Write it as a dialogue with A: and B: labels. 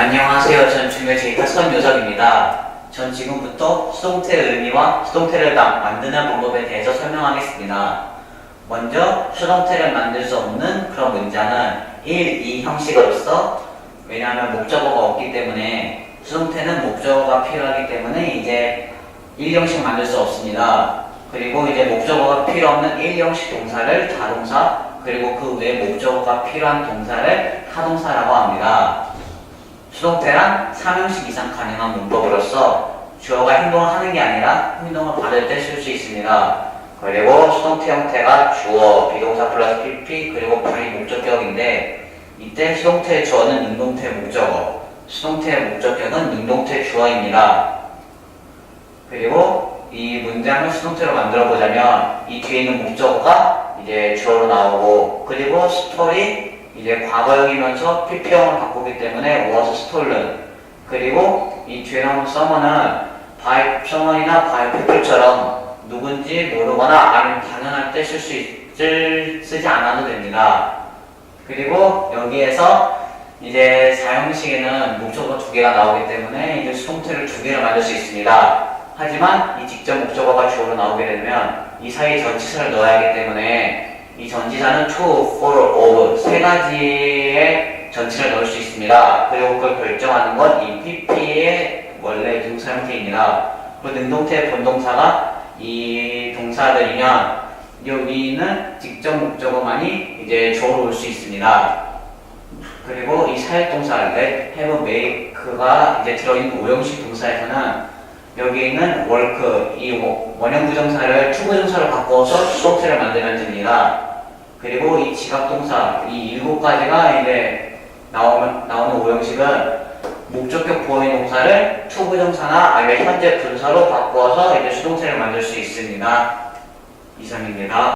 A: 안녕하세요. 전 중요 데이터 선요섭입니다. 전 지금부터 수동태 의미와 수동태를 딱 만드는 방법에 대해서 설명하겠습니다. 먼저 수동태를 만들 수 없는 그런 문장은 1, 2 형식으로서 왜냐하면 목적어가 없기 때문에 수동태는 목적어가 필요하기 때문에 이제 1 형식 만들 수 없습니다. 그리고 이제 목적어가 필요 없는 1 형식 동사를 자동사 그리고 그 외 목적어가 필요한 동사를 타동사라고 합니다. 수동태란 3형식 이상 가능한 문법으로서 주어가 행동을 하는 게 아니라 행동을 받을 때 쓸 수 있습니다. 그리고 수동태 형태가 주어, 비동사 플러스 PP 그리고 부위 목적격인데 이때 수동태 주어는 능동태 목적어, 수동태 목적격은 능동태 주어입니다. 그리고 이 문장을 수동태로 만들어 보자면 이 뒤에 있는 목적어가 이제 주어로 나오고 그리고 스토리 이제 과거형이면서 PP형을 바꾸기 때문에 was stolen 그리고 이 뒤에 나오는 someone은 by someone이나 by people처럼 누군지 모르거나 아니면 당연할 때 쓸 수 있을 쓰지 않아도 됩니다. 그리고 여기에서 이제 사형식에는 목적어 두 개가 나오기 때문에 이제 수동태를 두 개를 만들 수 있습니다. 하지만 이 직접 목적어가 주어로 나오게 되면 이 사이에 전치사를 넣어야 하기 때문에 이 전치사는 to, for, of 세 가지의 전치를 넣을 수 있습니다. 그리고 그걸 결정하는 건 이 PP의 원래 동사 형태입니다. 그리고 능동태 본동사가 이 동사들이면 여기는 직접 목적어만이 이제 주어로 올 수 있습니다. 그리고 이 사역 동사 let, have, make가 이제 들어있는 오형식 동사에서는 여기 있는 work, 이 원- 원형 부정사를 투 부정사로 바꿔서 수동태를 만들면 됩니다. 그리고 이 지각동사, 이 일곱 가지가 이제 나오는, 나오는 오형식은 목적격 보호인 동사를 투 부정사나 아니면 현재 분사로 바꿔서 이제 수동태를 만들 수 있습니다. 이상입니다.